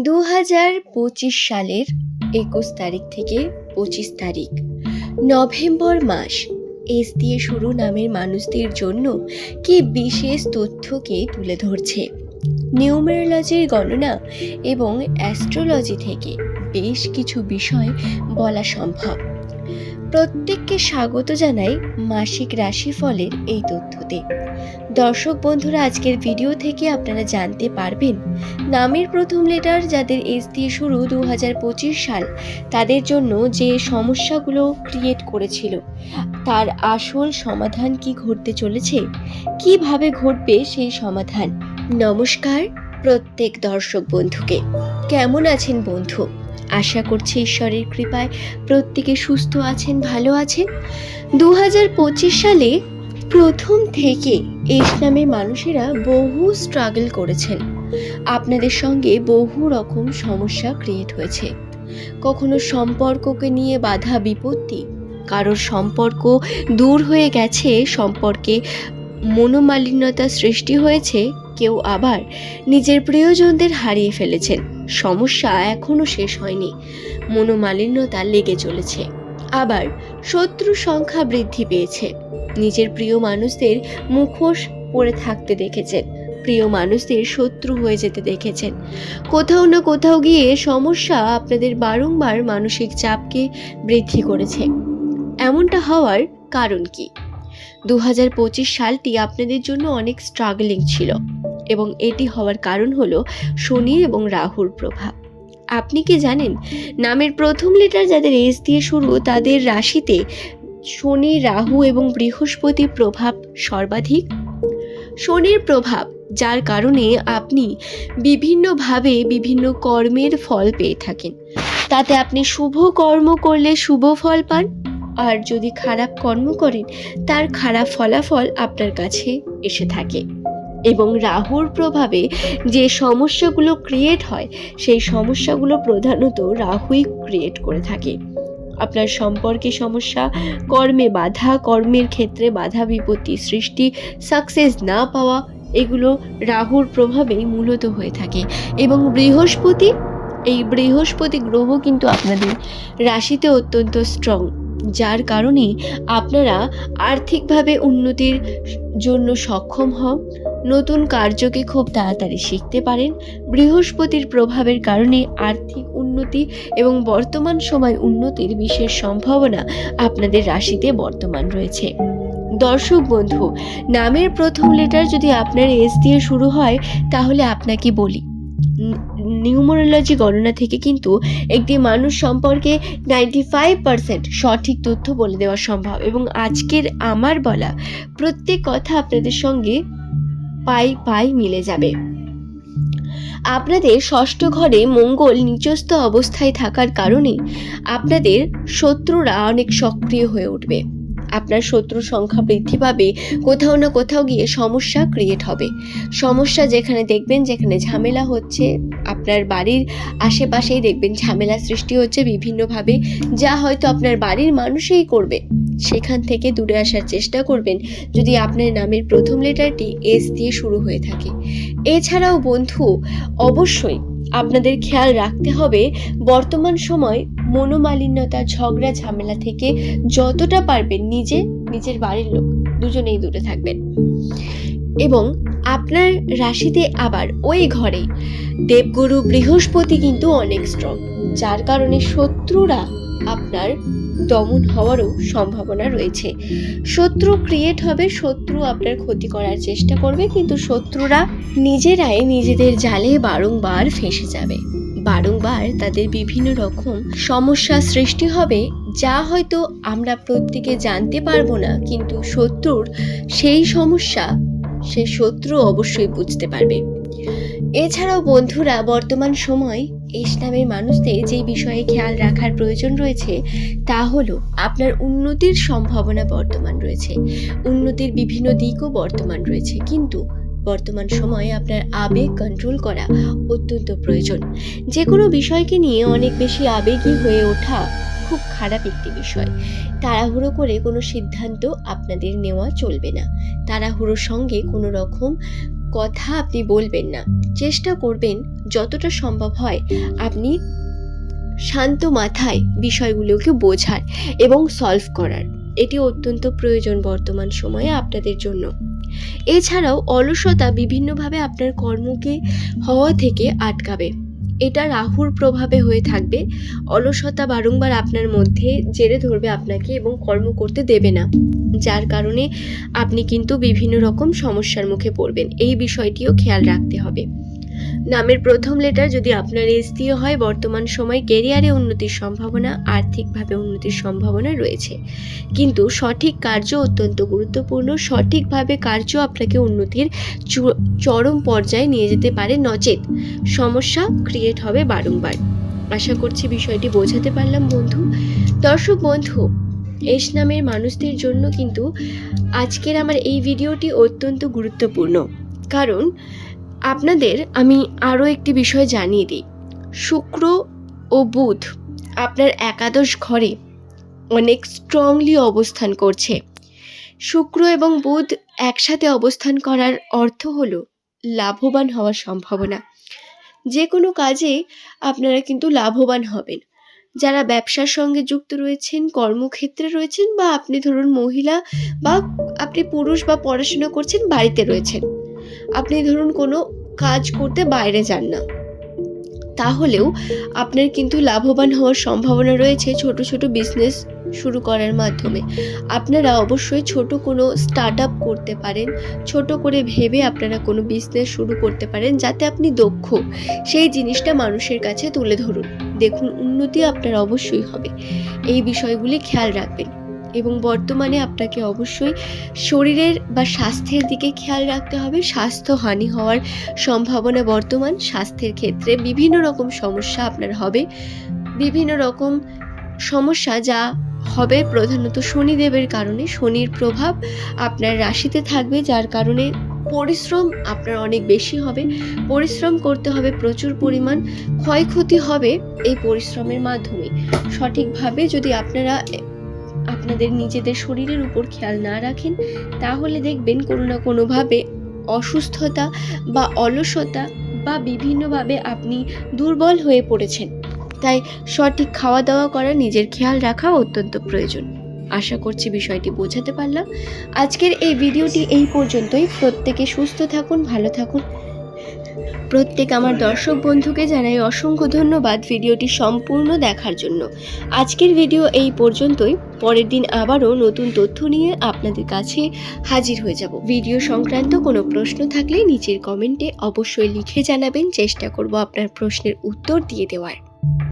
দু হাজার পঁচিশ সালের একুশ তারিখ থেকে পঁচিশ তারিখ। নভেম্বর মাস। এস দিয়ে শুরু নামের মানুষদের জন্য কি বিশেষ তথ্যকে তুলে ধরছে? নিউমেরোলজির গণনা এবং অ্যাস্ট্রোলজি থেকে বেশ কিছু বিষয় বলা সম্ভব। প্রত্যেককে স্বাগত জানাই মাসিক রাশিফলের এই তথ্যতে। দর্শক বন্ধুরা, আজকের ভিডিও থেকে আপনারা জানতে পারবেন, নামের প্রথম লেটার যাদের এস দিয়ে শুরু দু হাজার পঁচিশ সাল, তাদের জন্য যে সমস্যাগুলো ক্রিয়েট করেছিল, তার আসল সমাধান কি ঘটতে চলেছে, কীভাবে ঘটবে সেই সমাধান। নমস্কার প্রত্যেক দর্শক বন্ধুকে। কেমন আছেন বন্ধু? আশা করছি ঈশ্বরের কৃপায় প্রত্যেকে সুস্থ আছেন, ভালো আছেন। দু হাজার পঁচিশ সালে প্রথম থেকে নামে মানুষেরা বহু স্ট্রাগল করেছেন। আপনাদের সঙ্গে বহু রকম সমস্যা ক্রিয়েট হয়েছে। কখনো সম্পর্ককে নিয়ে বাধা, বিপত্তি, কারোর সম্পর্ক দূর হয়ে গেছে, সম্পর্কে মনোমালিন্যতা সৃষ্টি হয়েছে, কেউ আবার নিজের প্রিয়জনদের হারিয়ে ফেলেছেন। সমস্যা এখনও শেষ হয়নি। মনোমালিন্যতা লেগে চলেছে। আবার শত্রু সংখ্যা বৃদ্ধি পেয়েছে। নিজের প্রিয় মানুষদের মুখোশ পরে থাকতে দেখেছেন। প্রিয় মানুষদের শত্রু হয়ে যেতে দেখেছেন। কোথাও না কোথাও গিয়ে সমস্যা আপনাদের বারংবার মানসিক চাপকে বৃদ্ধি করেছে। এমনটা হওয়ার কারণ কি? দু হাজার পঁচিশ সালটি আপনাদের জন্য অনেক স্ট্রাগলিং ছিল। এবং এটি হওয়ার কারণ হলো শনি এবং রাহুর প্রভাব। আপনি কি জানেন, নামের প্রথম লেটার যাদের এস দিয়ে শুরু, তাদের রাশিতে শনি, রাহু এবং বৃহস্পতি প্রভাব সর্বাধিক? শনির প্রভাব, যার কারণে আপনি বিভিন্নভাবে বিভিন্ন কর্মের ফল পেয়ে থাকেন। তাতে আপনি শুভ কর্ম করলে শুভ ফল পান, আর যদি খারাপ কর্ম করেন, তার খারাপ ফলাফল আপনার কাছে এসে থাকে। এবং রাহুর প্রভাবে যে সমস্যাগুলো ক্রিয়েট হয়, সেই সমস্যাগুলো প্রধানত রাহুই ক্রিয়েট করে থাকে। আপনার সম্পর্কে সমস্যা, কর্মে বাধা, কর্মের ক্ষেত্রে বাধা বিপত্তি সৃষ্টি সাকসেস না পাওয়া, এগুলো রাহুর প্রভাবেই মূলত হয়ে থাকে। এবং বৃহস্পতি, এই বৃহস্পতি গ্রহ কিন্তু আপনাদের রাশিতে অত্যন্ত স্ট্রং যার কারণে আপনারা আর্থিকভাবে উন্নতির জন্য সক্ষম হন নতুন কার্যকে খুব তাড়াতাড়ি শিখতে পারেন। বৃহস্পতির প্রভাবের কারণে আর্থিক উন্নতি এবং বর্তমান সময় উন্নতির বিশেষ সম্ভাবনা আপনাদের রাশিতে বর্তমান রয়েছে। দর্শক বন্ধু, নামের প্রথম লেটার যদি আপনার এস দিয়ে শুরু হয়, তাহলে আপনাকে বলি। নিউমোরোলজি গণনা থেকে কিন্তু একটি মানুষ সম্পর্কে নাইনটি ফাইভ পার্সেন্ট সঠিক তথ্য বলে দেওয়া সম্ভব এবং আজকের আমার বলা প্রত্যেক কথা আপনাদের সঙ্গে পাই পাই মিলে যাবে। আপনাদের ষষ্ঠ ঘরে মঙ্গল নিচস্থ অবস্থায় থাকার কারণে আপনাদের শত্রুরা অনেক সক্রিয় হয়ে উঠবে। আপনার শত্রুর সংখ্যা বৃদ্ধি পাবে, কোথাও না কোথাও গিয়ে সমস্যা ক্রিয়েট হবে। সমস্যা যেখানে দেখবেন যেখানে ঝামেলা হচ্ছে, আপনার বাড়ির আশেপাশেই দেখবেন ঝামেলা সৃষ্টি হচ্ছে বিভিন্নভাবে, যা হয়তো আপনার বাড়ির মানুষেই করবে। সেখান থেকে দূরে আসার চেষ্টা করবেন যদি আপনার নামের প্রথম লেটারটি এস দিয়ে শুরু হয়ে থাকে। এছাড়াও বন্ধু, অবশ্যই আপনাদের খেয়াল রাখতে হবে, বর্তমান সময় মনোমালিন্যতা, ঝগড়া, ঝামেলা থেকে যতটা পারবেন নিজে, নিজের বাড়ির লোক দুজনেই দূরে থাকবেন। এবং আপনার রাশিতে আবার ওই ঘরে দেবগুরু বৃহস্পতি কিন্তু অনেক স্ট্রং যার কারণে শত্রুরা আপনার দমন হওয়ারও সম্ভাবনা রয়েছে। শত্রু ক্রিয়েট হবে, শত্রু আপনার ক্ষতি করার চেষ্টা করবে, কিন্তু শত্রুরা নিজেরাই নিজেদের জালে বারংবার ফেসে যাবে। বারংবার তাদের বিভিন্ন রকম সমস্যা সৃষ্টি হবে, যা হয়তো আমরা প্রত্যেকে জানতে পারব না, কিন্তু শত্রুর সেই সমস্যা সে শত্রু অবশ্যই বুঝতে পারবে। এছাড়াও বন্ধুরা, বর্তমান সময় ইসলামের মানুষদের যে বিষয়ে খেয়াল রাখার প্রয়োজন রয়েছে, তা হলো আপনার উন্নতির সম্ভাবনা বর্তমান রয়েছে, উন্নতির বিভিন্ন দিকও বর্তমান রয়েছে, কিন্তু বর্তমান সময়ে আপনার আবেগ কন্ট্রোল করা অত্যন্ত প্রয়োজন। যে কোনো বিষয়কে নিয়ে অনেক বেশি আবেগী হয়ে ওঠা খুব খারাপ একটি বিষয়। তাড়াহুড়ো করে কোনো সিদ্ধান্ত আপনাদের নেওয়া চলবে না। তাড়াহুড়োর সঙ্গে কোনো রকম কথা আপনি বলবেন না। চেষ্টা করবেন যতটা সম্ভব হয় আপনি শান্ত মাথায় বিষয়গুলোকে বোঝার এবং সলভ করার। এটি অত্যন্ত প্রয়োজন বর্তমান সময়ে আপনাদের জন্য। এছাড়াও অলসতা বিভিন্নভাবে আপনার কর্মকে হওয়া থেকে আটকাবে। এটা রাহুর প্রভাবে হয়ে থাকবে। অলসতা বারংবার আপনার মধ্যে জেরে ধরবে আপনাকে এবং কর্ম করতে দেবে না। যার কারণে আপনি কিন্তু বিভিন্ন রকম সমস্যার মুখে পড়বেন। এই বিষয়টিও খেয়াল রাখতে হবে। নামের প্রথম লেটার যদি আপনার এস দিয়ে হয়, বর্তমান সময় কেরিয়ারে উন্নতির সম্ভাবনা, আর্থিকভাবে উন্নতির সম্ভাবনা রয়েছে। কিন্তু সঠিক কার্য অত্যন্ত গুরুত্বপূর্ণ। সঠিকভাবে কার্য আপনাকে উন্নতির চরম পর্যায়ে নিয়ে যেতে পারে নচেত। সমস্যা ক্রিয়েট হবে বারংবার। আশা করছি বিষয়টি বোঝাতে পারলাম, বন্ধু। দর্শক বন্ধু, এস নামের মানুষদের জন্য কিন্তু আজকের আমার এই ভিডিওটি অত্যন্ত গুরুত্বপূর্ণ। কারণ আপনাদের আমি আরও একটি বিষয় জানিয়ে দিই। শুক্র ও বুধ আপনার একাদশ ঘরে অনেক স্ট্রংলি অবস্থান করছে। শুক্র এবং বুধ একসাথে অবস্থান করার অর্থ হলো লাভবান হওয়ার সম্ভাবনা। যে কোনো কাজে আপনারা কিন্তু লাভবান হবেন। যারা ব্যবসার সঙ্গে যুক্ত রয়েছেন, কর্মক্ষেত্রে রয়েছেন বা আপনি ধরুন মহিলা বা আপনি পুরুষ বা পড়াশোনা করছেন, বাড়িতে রয়েছেন। আপনি ধরুন কোনো কাজ করতে বাইরে যান না। তাহলেও আপনার কিন্তু লাভবান হওয়ার সম্ভাবনা রয়েছে ছোট ছোট বিজনেস শুরু করার মাধ্যমে। আপনারা অবশ্যই ছোট কোনো স্টার্ট আপ করতে পারেন, ছোট করে ভেবে আপনারা কোনো বিজনেস শুরু করতে পারেন, যাতে আপনি দক্ষ। সেই জিনিসটা মানুষের কাছে তুলে ধরুন। দেখুন, উন্নতি আপনার অবশ্যই হবে। এই বিষয়গুলি খেয়াল রাখবেন। এবং বর্তমানে আপনাকে অবশ্যই শরীরের বা স্বাস্থ্যের দিকে খেয়াল রাখতে হবে। স্বাস্থ্য হানি হওয়ার সম্ভাবনা বর্তমান। স্বাস্থ্যের ক্ষেত্রে বিভিন্ন রকম সমস্যা আপনার হবে। বিভিন্ন রকম সমস্যা যা হবে প্রধানত শনিদেবের কারণে। শনির প্রভাব আপনার রাশিতে থাকবে, যার কারণে পরিশ্রম আপনার অনেক বেশি হবে। পরিশ্রম করতে হবে, প্রচুর পরিমাণ ক্ষয়ক্ষতি হবে এই পরিশ্রমের মাধ্যমে। সঠিকভাবে যদি আপনারা আপনাদের নিজেদের শরীরের উপর খেয়াল না রাখেন, তাহলে দেখবেন কোনো না কোনোভাবে অসুস্থতা বা অলসতা বা বিভিন্নভাবে আপনি দুর্বল হয়ে পড়েছেন। তাই সঠিক খাওয়া দাওয়া করা, নিজের খেয়াল রাখা অত্যন্ত প্রয়োজন। আশা করছি বিষয়টি বোঝাতে পারলাম। আজকের এই ভিডিওটি এই পর্যন্তই। প্রত্যেকে সুস্থ থাকুন, ভালো থাকুন। প্রত্যেক আমার দর্শক বন্ধুকে জানাই অসংখ্য ধন্যবাদ ভিডিওটি সম্পূর্ণ দেখার জন্য। আজকের ভিডিও এই পর্যন্তই। পরের দিন আবারও নতুন তথ্য নিয়ে আপনাদের কাছে হাজির হয়ে যাব। ভিডিও সংক্রান্ত কোনো প্রশ্ন থাকলে নিচের কমেন্টে অবশ্যই লিখে জানাবেন। চেষ্টা করব আপনার প্রশ্নের উত্তর দিয়ে দেওয়ার।